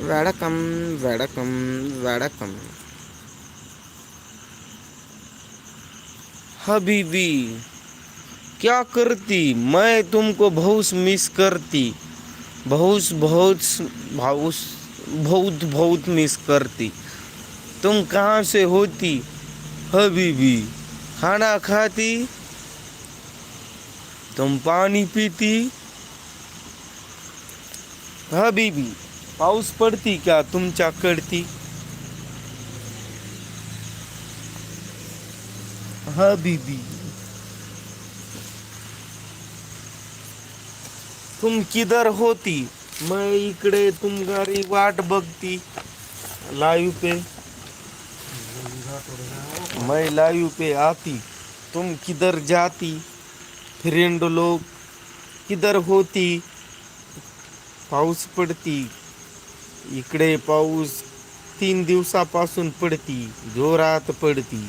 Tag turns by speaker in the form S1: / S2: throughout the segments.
S1: वॅडकम वॅडकम वॅडकम हबीबी क्या करती? मैं तुमको बहुत मिस करती। बहुत बहुत बहुत बहुत बहुत मिस करती। तुम कहाँ से होती? हबीबी, खाना खाती? तुम पाणी पिती? हबीबी पाऊस पडती का तुमच्याकडती हबीबी तुम किधर होती. मैं इकडे तुम्हारी वाट बघती. लाईव्ह पे. मैं लाइव पे आती. तुम किधर जाती. फ्रेंड लोग किधर होती. पाऊस पडती. इकडे पाऊस तीन दिवसापासून पडती जोरात पडती.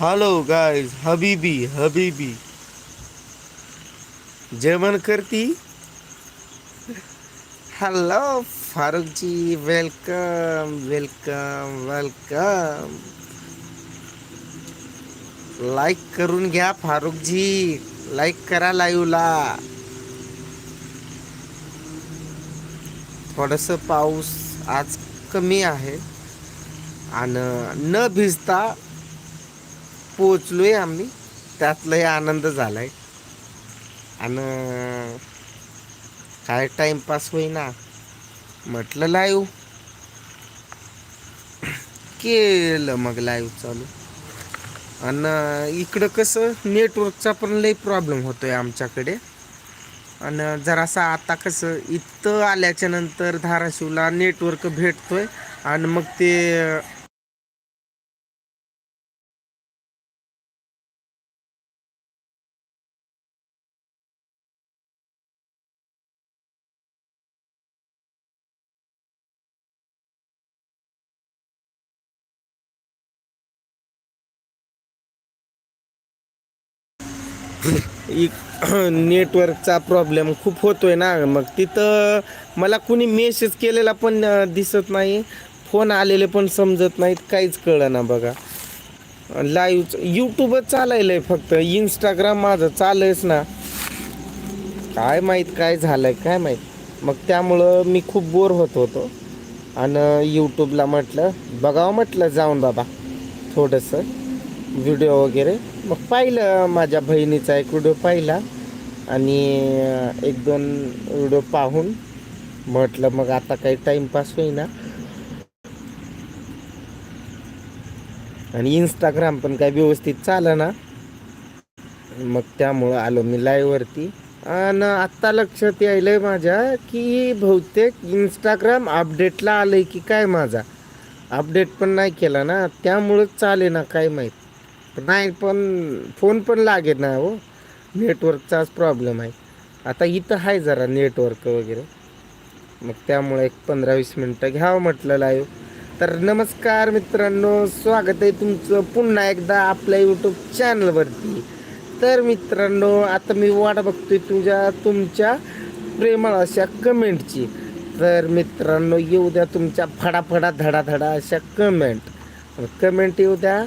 S1: हॅलो गायज हबीबी हबीबी जेवण करती? Hello Farukhji welcome welcome welcome like करून घ्या फारुखजी लाईक करा लाईव्हला थोडंसं पाऊस आज कमी आहे. आणि न भिजता पोचलोय आम्ही. त्यातलाही आनंद झाला आहे आणि काय टाईमपास होईना. म्हटलं लाईव केलं मग लाईव्ह चालू. आणि इकडं कसं नेटवर्कचा पण लई प्रॉब्लेम होतोय आमच्याकडे. आणि जरासा आता कसं इथं आल्याच्यानंतर धाराशिवला नेटवर्क भेटतोय. आणि मग ते नेटवर्कचा प्रॉब्लेम खूप होतो आहे ना. मग तिथं मला कुणी मेसेज केलेला पण दिसत नाही. फोन आलेले पण समजत नाहीत. काहीच कळलं ना बघा लाईव्ह यूट्यूबच चालायलं आहे फक्त. इंस्टाग्राम माझं चालयच ना. काय माहीत काय झालं आहे काय माहीत. मग त्यामुळं मी खूप बोर होत होतो. आणि यूट्यूबला म्हटलं बघावं म्हटलं जाऊन बाबा. थोडंसं. व्हिडिओ वगैरे. मग पाहिलं माझ्या बहिणीचा एक व्हिडिओ पाहिला आणि एक दोन व्हिडिओ पाहून म्हटलं मग आता काही टाईमपास होईना. आणि इंस्टाग्राम पण काय व्यवस्थित चालं ना मग त्यामुळं आलो मी लाईव्हवरती आणि आत्ता लक्षात यायलंय माझ्या की बहुतेक इंस्टाग्राम अपडेटला आलं आहे की काय माझा. अपडेट पण नाही केला ना त्यामुळंच चाले ना काय माहीत. नाही पण फोन पण लागेल ना हो. नेटवर्कचाच प्रॉब्लेम आहे. आता इथं आहे जरा नेटवर्क वगैरे. मग त्यामुळे एक पंधरा वीस मिनटं घ्यावं म्हटलं लाईव्ह. तर नमस्कार मित्रांनो स्वागत आहे तुमचं पुन्हा एकदा आपल्या यूट्यूब चॅनलवरती. तर मित्रांनो आता मी वाट बघतोय तुझ्या तुमच्या प्रेमळ अशा कमेंटची. तर मित्रांनो येऊ द्या तुमच्या फडाफडा धडाधडा अशा कमेंट. कमेंट येऊ द्या.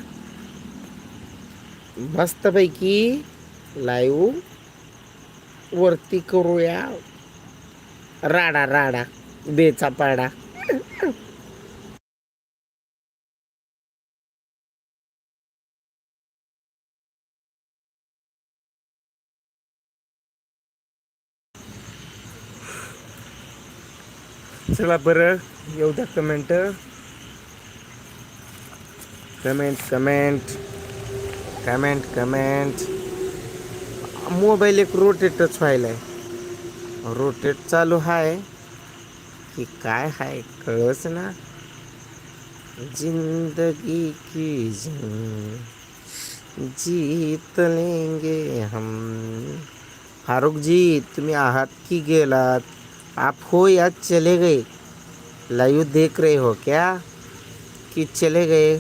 S1: मस्तपैकी लाईव्ह वरती करूया. राडा राडा बेचा पाडा. चला बरं येऊ द्या comment comment comment comment comment mobile एक रोटेटच व्हायला आहे रोटेट चालू आहे की काय आहे कळच ना. जिंदगी की जीत लेंगे हम. फारुख जी तुम्ही आहात की गेलात? आप हो या चले गए. लाइव देख रहे हो क्या? कि चले गए?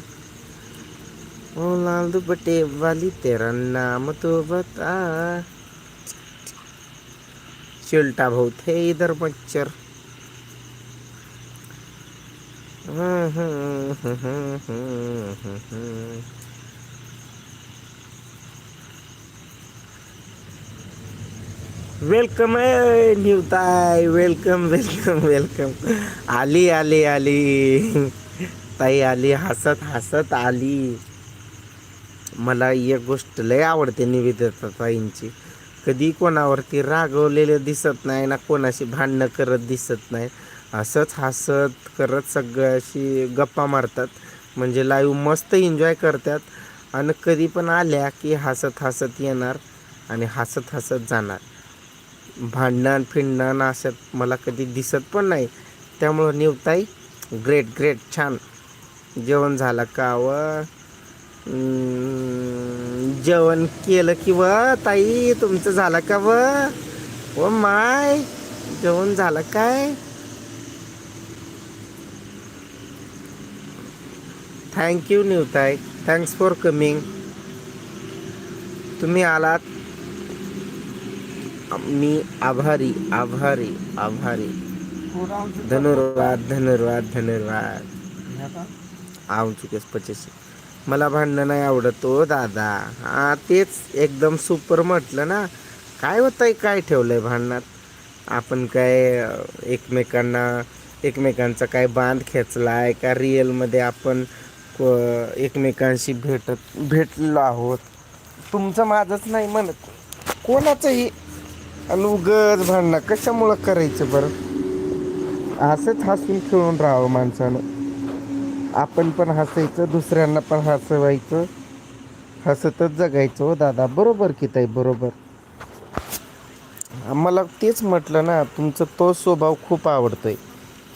S1: ओ लाल दुपट्टे वाली तेरा नाम तो बता चिल्टा बहुत है इधर मच्छर वेलकम आहे न्यूताय वेलकम वेलकम वेलकम आली आली आली ताई आली हसत हसत आली मला एक गोष्ट लय आवडते निवेदिता ताईंची. कधी कोणावरती रागवलेलं दिसत नाही ना कोणाशी भांडणं करत दिसत नाही. असंच हसत करत सगळ्याशी गप्पा मारतात. म्हणजे लाईव्ह मस्त एन्जॉय करतात. आणि कधी पण आल्या की हसत हसत येणार आणि हसत हसत जाणार. भांडण फिंडण असत मला कधी दिसत पण नाही. त्यामुळं निवताई ग्रेट ग्रेट छान. जेवण झालं का व? जेवण केलं कि व ताई तुमचं झालं का व? व माय जेवण झालं काय? थँक्यू न्यूताय थँक्स फॉर कमिंग तुम्ही आलात. मी आभारी आभारी आभारी. धन्यवाद धन्यवाद धन्यवाद. आव चुकेस पचेसी. मला भांडणं नाही आवडत हो दादा. हां तेच एकदम सुपर म्हटलं ना. काय होतं आहे काय ठेवलं आहे भांडणात? आपण काय एकमेकांना एकमेकांचा काय बांध खेचला आहे का रिअलमध्ये आपण एकमेकांशी भेटत भेटलो आहोत. तुमचं माझंच नाही म्हणत. कोणाचंही? आणि उगच भांडणं. कशामुळं करायचं बरं? असंच हसून खेळून राहावं माणसानं. आपण पण हसायचं दुसऱ्यांना पण हसवायचं. हसतच जगायचं हो दादा. बरोबर की ताई बरोबर. मला तेच म्हटलं ना तुमचं तो स्वभाव खूप आवडतोय.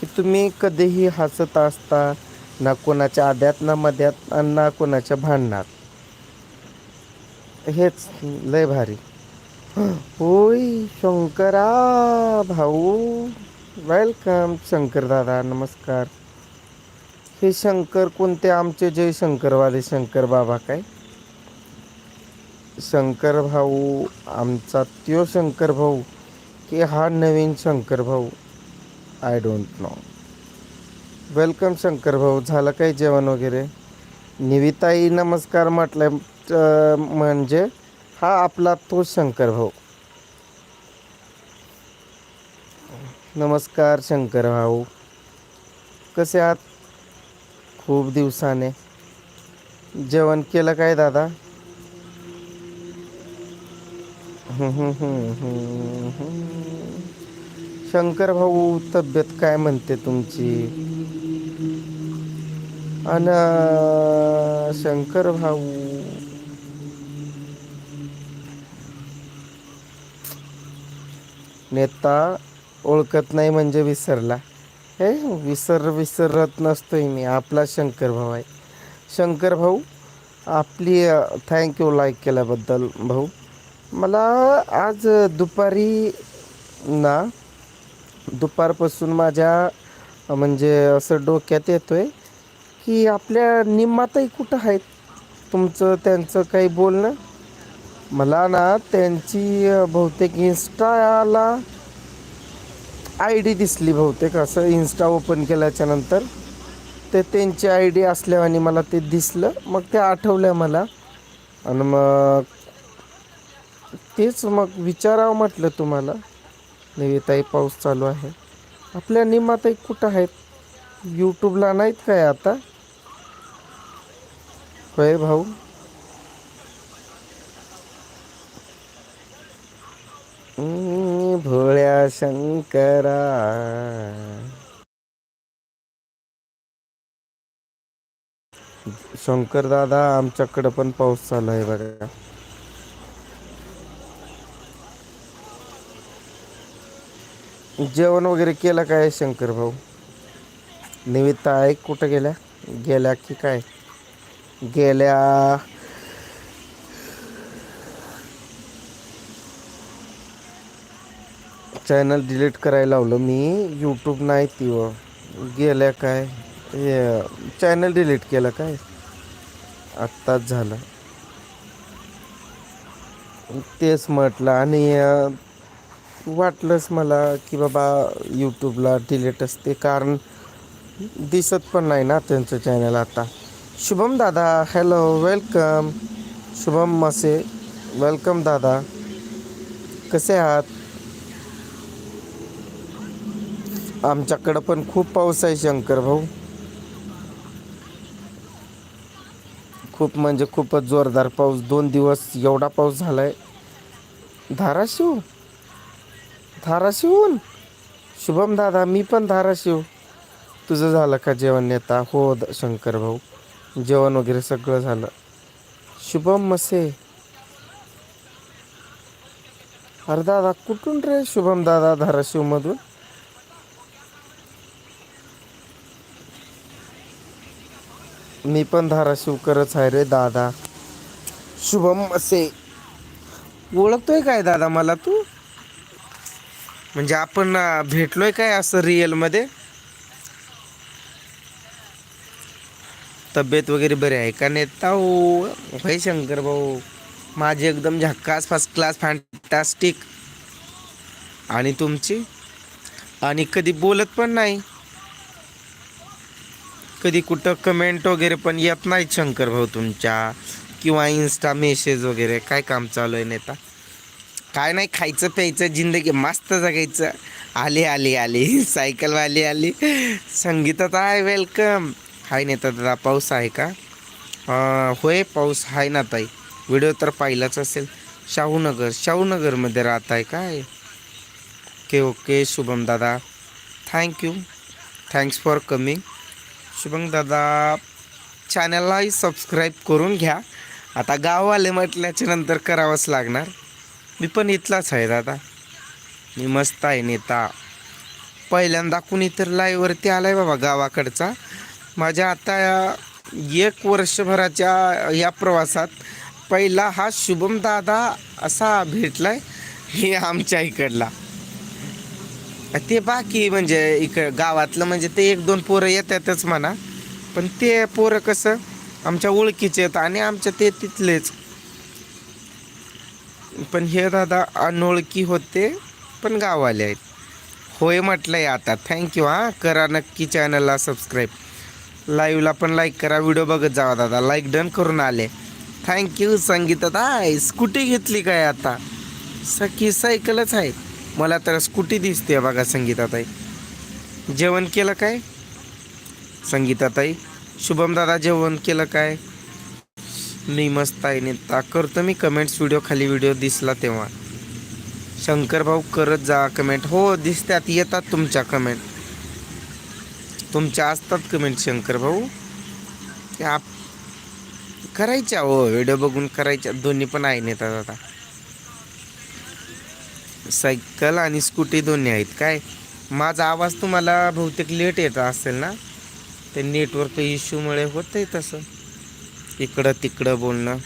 S1: की तुम्ही कधीही हसत असता ना कोणाच्या आद्यात ना मध्यात ना कोणाच्या भांडणात. हेच लय भारी. होय शंकरा भाऊ. वेलकम शंकर दादा. नमस्कार. हे शंकर कोणते? आमचे जय शंकरवाले शंकर बाबा काय? शंकर भाऊ आमचा त्यो शंकर भाऊ की हा नवीन शंकर भाऊ? I don't know welcome Shankar भाऊ. झालं काही जेवण वगैरे? निविताई नमस्कार म्हटलं म्हणजे हा आपला तो शंकर भाऊ. नमस्कार शंकर भाऊ. कसे आहात? खूप दिवसाने. जेवण केलं काय दादा? शंकर भाऊ तब्येत काय म्हणते तुमची? अन शंकर भाऊ. नेता ओळखत नाही म्हणजे विसरला. हे विसर विसरत नसतोय मी आपला शंकर भाऊ आहे. शंकर भाऊ आपली थँक्यू लाईक केल्याबद्दल भाऊ. मला आज दुपारी ना दुपारपासून माझ्या म्हणजे असं डोक्यात येतो आहे की आपल्या निम्माताई कुठं आहेत? तुमचं त्यांचं काही बोलणं? मला ना त्यांची बहुतेक इन्स्टाला आय डी दिसली बहुतेक असं इन्स्टा ओपन केल्याच्यानंतर ते त्यांची आय डी असल्याने मला ते दिसलं. मग ते आठवलं मला. आणि मग तेच मग विचारावं म्हटलं तुम्हाला. निवेताई पाऊस चालू आहे. आपल्या निमाताई कुठं आहेत? यूट्यूबला नाहीत काय आता? होय भाऊ? शंकरा. शंकर दादा आमच्याकडं पण पाऊस चालू आहे बघा. जेवण वगैरे केलं काय शंकर भाऊ? निविता आहे कुठं गेल्या? गेल्या की काय? गेल्या चॅनल डिलीट करायला लावलं मी. यूट्यूब नाही ती गेल्या काय? हे चॅनल डिलीट केलं काय? आत्ताच झालं. तेच म्हटलं आणि वाटलंच मला की बाबा यूट्यूबला डिलीट असते कारण दिसत पण नाही ना त्यांचं चॅनल आता. शुभम दादा हॅलो वेलकम शुभम मसे वेलकम दादा. कसे आहात? आमच्याकडं पण खूप पाऊस आहे शंकर भाऊ. खूप म्हणजे खूपच जोरदार पाऊस दोन दिवस एवढा पाऊस झालाय. धाराशिव? धाराशिवून शुभम दादा मी पण धाराशिव. तुझं झालं का जेवण नेता? हो द- शंकर भाऊ. जेवण वगैरे सगळं झालं. शुभम मसे. अरे दादा कुठून रे शुभम दादा धाराशिवमधून? मी पण धाराशिवकरच आहे रे दादा. शुभम असे. ओळखतोय काय दादा मला तू? म्हणजे आपण भेटलोय काय असं रिअलमध्ये तब्येत वगैरे बरी आहे का नेता हो भाई शंकर भाऊ. माझी एकदम झक्कास फर्स्ट क्लास फॅन्टॅस्टिक आणि तुमची? आणि कधी बोलत पण नाही. कधी कुठं कमेंट वगैरे पण येत नाहीत शंकर भाऊ तुमच्या. किंवा इन्स्टा मेसेज वगैरे काय काम चालू आहे नेता? काय नाही खायचं प्यायचं जिंदगी मस्त जगायचं. आली आली आली. सायकलवाली आली. संगीतात आहे वेलकम हाय नेता दादा पाऊस आहे का? होय पाऊस आहे ना ताई. व्हिडिओ तर पाहिलाच असेल. शाहूनगर शाहूनगरमध्ये राहत आहे काय? ओके ओके शुभम दादा. Thank you thanks for coming Shubham दादा चॅनललाही सबस्क्राईब करून घ्या. आता गाववाले म्हटल्याच्या नंतर करावंच लागणार. मी पण इथलाच आहे दादा. मी मस्त आहे नेता. पहिल्यांदा कुणी तर लाईववरती आला आहे बाबा गावाकडचा. माझ्या आता एक वर्षभराच्या या प्रवासात पहिला हा शुभम दादा असा भेटला आहे हे आमच्या इकडला. ते बाकी म्हणजे इक गावातलं म्हणजे ते एक दोन पोरं येतातच म्हणा. पण ते पोरं कसं आमच्या ओळखीचे आहेत आणि आमच्या ते तिथलेच. पण हे दादा अनोळखी होते पण गाववाले आहेत. होय म्हटलंय आता. थँक्यू हां. करा नक्की चॅनलला सबस्क्राईब लाईव्हला पण लाईक करा. व्हिडिओ बघत जावा दादा. लाईक डन करून आले. थँक्यू संगीता दाय स्कूटी घेतली काय आता? सखी सायकलच आहे. मला तर स्कूटी दिसते बघा संगीताताई. जेवण केलं काय? संगीताताई शुभम दादा जेवण केलं काय? मी मस्त आहे नेता करतो मी कमेंट्स व्हिडिओ खाली व्हिडिओ दिसला तेव्हा. शंकर भाऊ करत जा कमेंट हो दिसतात येतात तुमच्या कमेंट तुमच्या असतात कमेंट शंकर भाऊ ते आप करायच्या हो व्हिडिओ बघून करायच्या. दोन्ही पण आहे नेतात आता सायकल आणि स्कूटी दोन्ही आहेत. काय? माझा आवाज तुम्हाला बहुतेक लेट येत असेल ना? ते नेटवर्क इश्यूमुळे होतं आहे तसं. इकडं तिकडं बोलणं.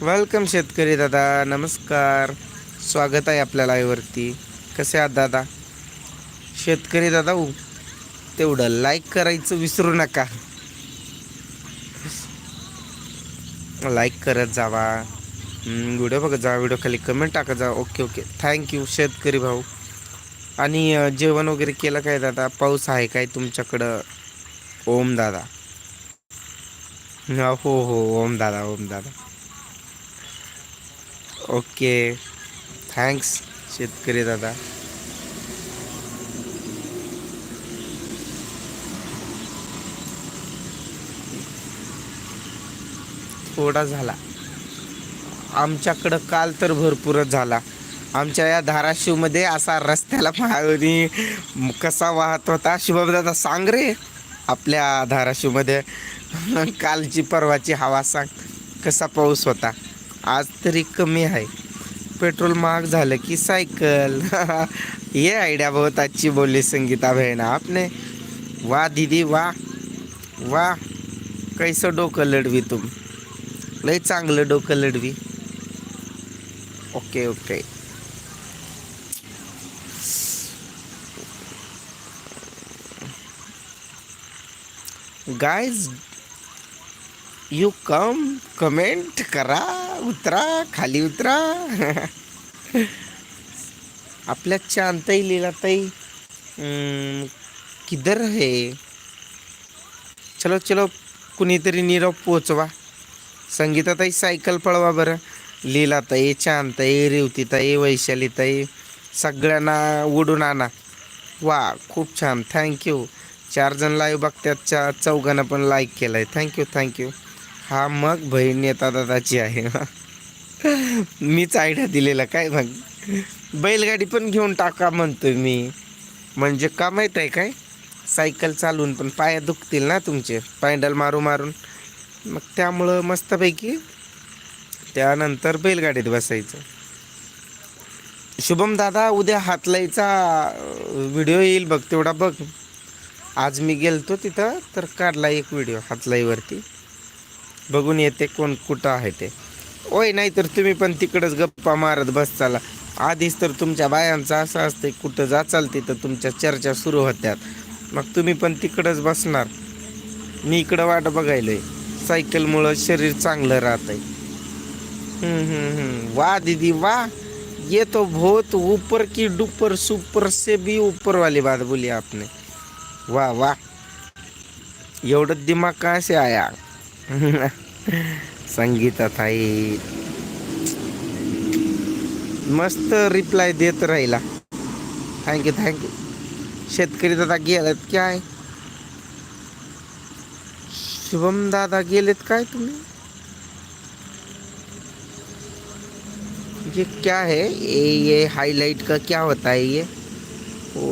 S1: वेलकम शेतकरी दादा. नमस्कार. स्वागत आहे आपल्या लाईववरती कसे आहात दादा? शेतकरी दादा उ तेवढं लाईक करायचं विसरू नका. लाईक करत जावा. व्हिडिओ बघत जा व्हिडिओ खाली कमेंट टाकत जा. ओके ओके थँक्यू शेतकरी भाऊ. आणि जेवण वगैरे केलं काय दादा? पाऊस आहे काय तुमच्याकडं? ओम दादा. हो हो. ओम दादा ओम दादा. ओके थँक्स शेतकरी दादा. थोडा झाला. आमच्याकडं काल तर भरपूरच झाला. आमच्या या धाराशिवमध्ये असा रस्त्याला पाणी कसा वाहत होता? शुभमदादा सांग रे आपल्या धाराशिवमध्ये. कालची परवाची हवा सांग. कसा पाऊस होता? आज तरी कमी आहे. पेट्रोल महाग झालं की सायकल. ये आयडिया बहुत अच्छी बोली संगीता बहन आपने. वा दीदी वा. वा. कैसं डोकं लढवी तुम? लई चांगलं डोकं लढवी. Okay okay. Guys you come comment करा उतरा खाली उतरा. आपल्या चांतई लीलाताई किधर है? चलो चलो कुणीतरी निरोप पोचवा संगीताताई सायकल पळवा बरं. लीलाताई चांदताई रेवतीताई वैशालीताई सगळ्यांना उडून आणा. वा खूप छान. थँक्यू चार जण लाईव्ह बघतात चा चौघांना पण लाईक केलं आहे थँक्यू थँक्यू हा मग बहीण येता दादाची आहे. मीच आयडिया दिलेला. काय मग? बैलगाडी पण घेऊन टाका म्हणतोय मी. म्हणजे का माहीत आहे काय? सायकल चालवून पण पाया दुखतील ना तुमचे. पॅन्डल मारू मारून. मग त्यामुळं मस्तपैकी त्यानंतर बैलगाडीत बसायचं. शुभम दादा उद्या हातलाईचा व्हिडिओ येईल बघ तेवढा बघ. आज मी गेलतो तिथं तर काढला एक व्हिडिओ हातलाईवरती. बघून येते कोण कुठं आहे ते. ओय नाही तर तुम्ही पण तिकडंच गप्पा मारत बस चाला. आधीच तर तुमच्या बायांचं असं असतं कुठं जाचाल तिथं तुमच्या चर्चा सुरू होत्यात. मग तुम्ही पण तिकडंच बसणार. मी इकडं वाट बघायलोय. सायकलमुळं शरीर चांगलं राहत आहे वाह, दीदी, वाह। ये तो बहुत ऊपर की डुपर सुपर से भी ऊपर वाली बात बोली आपने। वाह वाह। एवढं दिमाग कहाँ से आया? संगीता ताई। मस्त रिप्लाय देत राहिला। थँक्यू थँक्यू शेतकरी दादा गेलेत काय? शुभम दादा गेलेत काय तुम्ही? ये क्या है? ये ये हाईलाइट का क्या होता है ये? ओ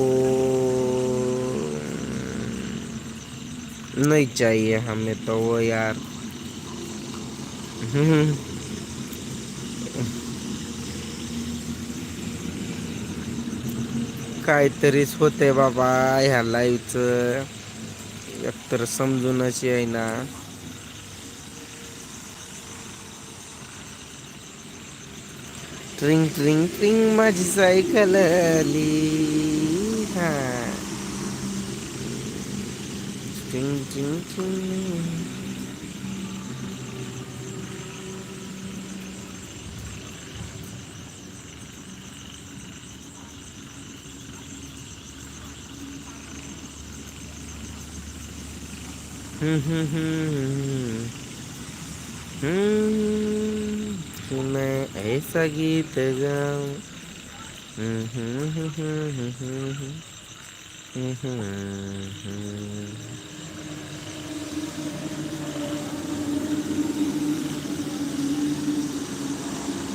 S1: नहीं चाहिए हमें तो वो यार। काहीतरीच होते बाबा ह्या लाईव्हचं एकतर समजूनच येईना. ट्रिंग ट्रिंग ट्रिंग माझी सायकल आली हा ट्रिंग ट्रिंग ट्रिंग हम्म हम्म हम्म हम्म कि मैं ऐसा गीत गाऊं।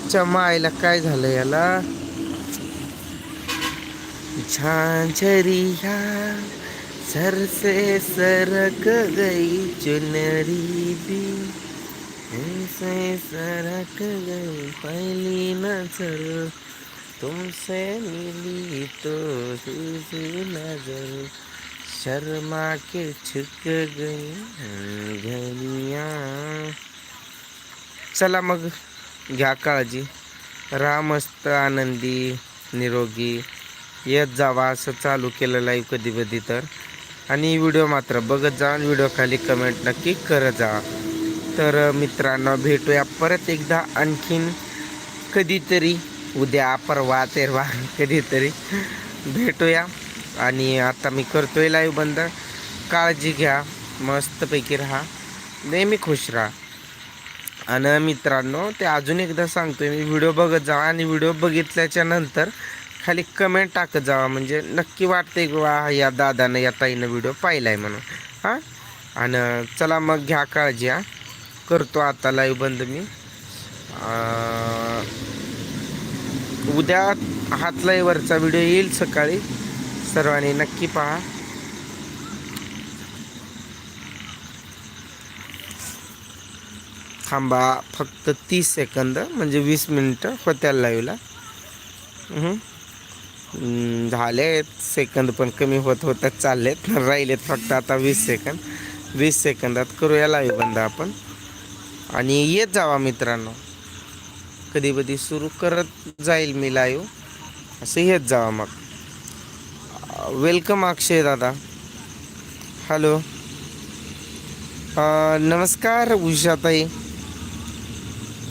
S1: चमायला काय झालं याला? झांझरिया सर से सरक गई चुनरी भी तुमसे सरक गई पहली नजर तुमसे मिली तो दूसरी नजर। शर्मा के छुक गई घनिया चला मग घ्या काळजी। राहा मस्त आनंदी निरोगी येत जावा असं चालू केलं लाईव्ह कधी कधी तर. आणि व्हिडिओ मात्र बघत जा आणि व्हिडिओ खाली कमेंट नक्की करत जा. तर मित्रांनो भेटूया परत एकदा आणखीन कधीतरी उद्या परवा तेरवा कधीतरी भेटूया. आणि आता मी करतोय लाईव्ह बंद. काळजी घ्या मस्तपैकी राहा नेहमी खुश राहा. आणि मित्रांनो ते अजून एकदा सांगतोय मी व्हिडिओ बघत जावा आणि व्हिडिओ बघितल्याच्या नंतर खाली कमेंट टाकत जावा म्हणजे नक्की वाटते की वा या दादानं या ताईनं व्हिडिओ पाहिला आहे म्हणून. हां? आणि चला मग घ्या काळजी हां. करतो आता लाईव्ह बंद मी. उद्या हात लाईव्हवरचा व्हिडिओ येईल सकाळी. सर्वांनी नक्की पहा. थांबा फक्त तीस सेकंद म्हणजे वीस मिनटं होत्या लाईव्हला झाले सेकंद पण कमी होत होतात चाललेत राहिलेत फक्त आता वीस सेकंद वीस सेकंदात करूया लाईव्ह बंद आपण. आणि येत जावा मित्रांनो. कधी कधी सुरू करत जाईल मी लाईव्ह असं येत जावा मग. वेलकम अक्षय दादा. हॅलो नमस्कार उषाताई.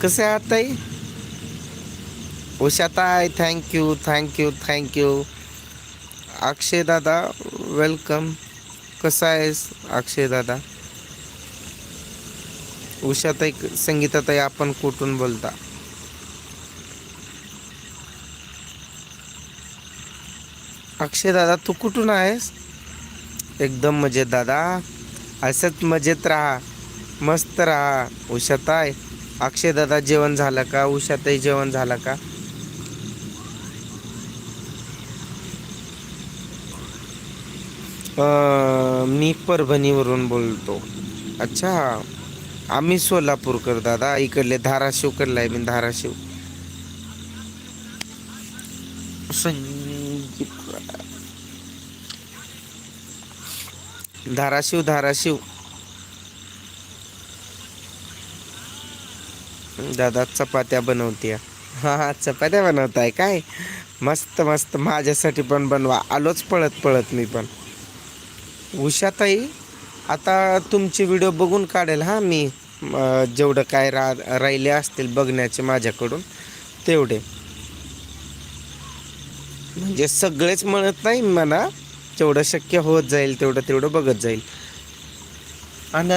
S1: कसे आहात ताई? Ushatai thank you thank you thank you Akshay दादा वेलकम कसा आहेस अक्षय दादा? उषाताई संगीताताई आपण कुठून बोलता? अक्षय दादा तू कुठून आहेस? एकदम मजेत दादा. असंच मजेत राहा. मस्त राहा उषाताई. अक्षय दादा जेवण झालं का? उषाताई जेवण झालं का? आ, मी परभणीवरून बोलतो. अच्छा. आम्ही सोलापूरकर दादा इकडले धाराशिवकडला आहे मी धाराशिव. धाराशिव धाराशिव. दादा चपात्या बनवते हा हा चपात्या बनवताय काय? मस्त मस्त. माझ्यासाठी पण बनवा. आलोच पळत पळत मी पण. उषाताई आता तुमचे व्हिडिओ बघून काढेल हां? मी जेवढं काय रा राहिले असतील बघण्याचे माझ्याकडून तेवढे. म्हणजे सगळेच म्हणत नाही म्हणा जेवढं शक्य होत जाईल तेवढं तेवढं बघत जाईल. आणि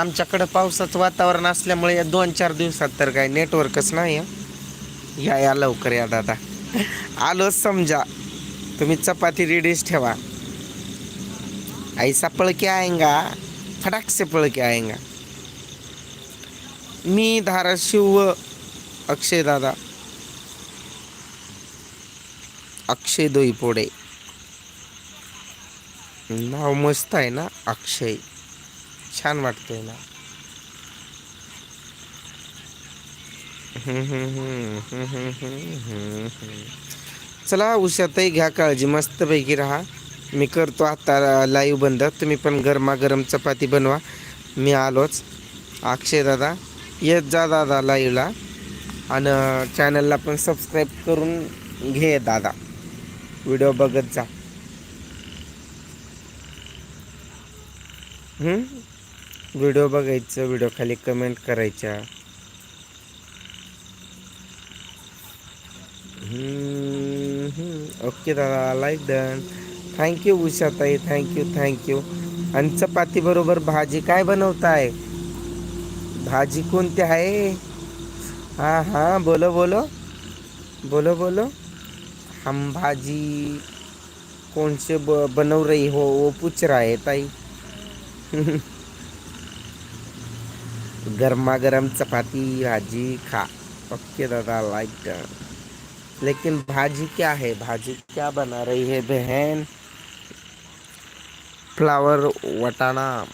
S1: आमच्याकडं पावसाचं वातावरण असल्यामुळे या दोन चार दिवसात तर काय नेटवर्कच नाही या या लवकर या दादा. आलोच समजा. तुम्ही चपाती रेडीच ठेवा. ऐसा पळ के आएंगा फटाक से पळ के मी धाराशिव व अक्षय दादा। अक्षय दोईपोडे नाव मस्त आहे ना अक्षय। छान वाटतंय ना। चला उशातही घ्या काळजी मस्तपैकी राहा। मी करतो आता लाईव्ह बंद. तुम्ही पण गरमागरम चपाती बनवा. मी आलोच. अक्षय दादा येत जा दादा लाईव्हला. आणि चॅनलला पण सबस्क्राईब करून घे दादा. व्हिडिओ बघत जा. व्हिडिओ बघायचं व्हिडिओ खाली कमेंट करायच्या. ओके दादा लाईक डन. थँक्यू उषाताई थँक्यू थँक्यू आणि चपाती बरोबर भाजी काय बनवताय? भाजी कोणती आहे? हाँ हाँ बोलो बोलो. बोलो बोलो. हम भाजी कौन से बनव रही हो, वो पूछ रहा है ताई. गर्मा गर्म चपाती, भाजी खा. ओके दादा लाइक लेकिन भाजी क्या है? भाजी क्या बना रही है बहन? फ्लावर वटाणा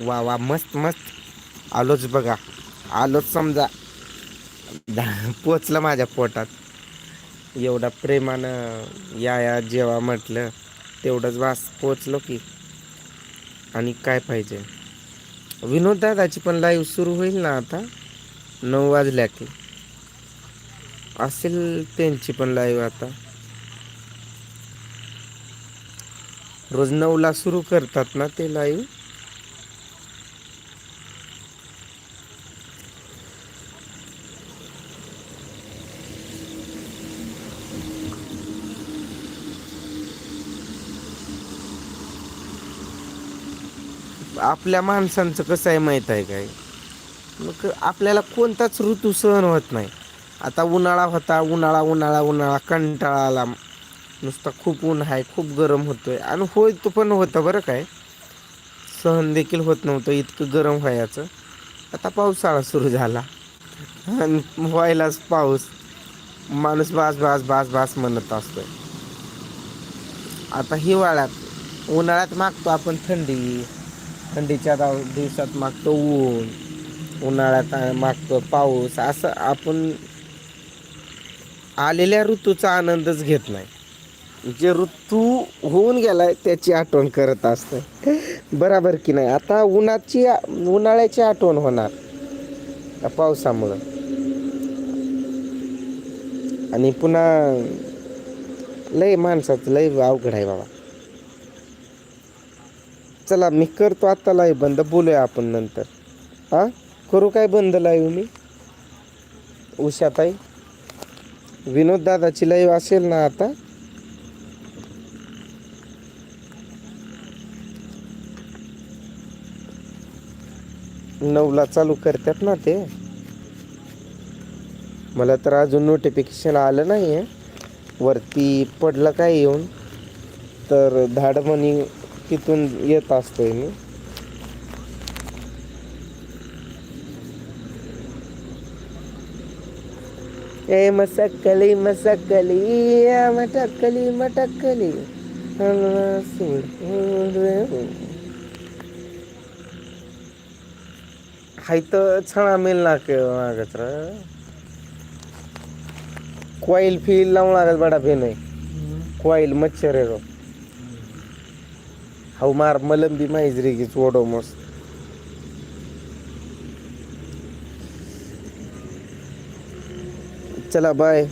S1: वा वा मस्त मस्त. आलोच बघा. आलोच समजा. दा- पोचलं माझ्या पोटात. एवढा प्रेमानं या या जेव्हा म्हटलं तेवढंच वास पोचलो की. आणि काय पाहिजे? विनोद दादाची पण लाईव्ह सुरू होईल ना आता? नऊ वाजल्या की. असेल त्यांची पण लाईव्ह आता. रोज नऊला सुरू करतात ना ते लाईव्ह आपल्या माणसांचं कसं आहे माहीत आहे काय? मग आपल्याला कोणताच ऋतू सहन होत नाही. आता उन्हाळा होता उन्हाळा उन्हाळा उन्हाळा कंटाळा आला. नुसता खूप ऊन आहे खूप गरम होतो आहे आणि होय तो पण होतं बरं काय. सहन देखील होत नव्हतं इतकं गरम व्हायचं. आता पावसाळा सुरू झाला. आणि व्हायलाच पाऊस. माणूस बास बास बास बास म्हणत असतोय. आता हिवाळ्यात उन्हाळ्यात मागतो आपण थंडी. थंडीच्या दिवसात मागतो ऊन. उन्हाळ्यात मागतो पाऊस. असं आपण आलेल्या ऋतूचा आनंदच घेत नाही. जे ऋतू होऊन गेलाय त्याची आठवण करत असतं. बराबर की नाही? आता उन्हाची उन्हाळ्याची आठवण होणार. पावसामुळं. आणि पुन्हा लय माणसाचं लय अवघड आहे बाबा. चला मी करतो आत्ता लाईव्ह बंद. बोलूया आपण नंतर. हां? करू काय बंद लाईव्ह मी? उषाताई? विनोद दादाची लाईव्ह असेल ना आता? नऊला चालू करतात ना ते. मला तर अजून नोटिफिकेशन आलं नाही आहे वरती पडलं काय येऊन? तर धाडमणी तिथून येत असतोय मी. ए मसकली मसकली या मटकली सोड हाय तर छणा मिल ना के मागच र क्वाईल फील लावून लागत बडा फेन नाही क्वाईल मच्छर आहे रो हाऊ मार मलंबी माहिजरी की चोडो मस्त. चला बाय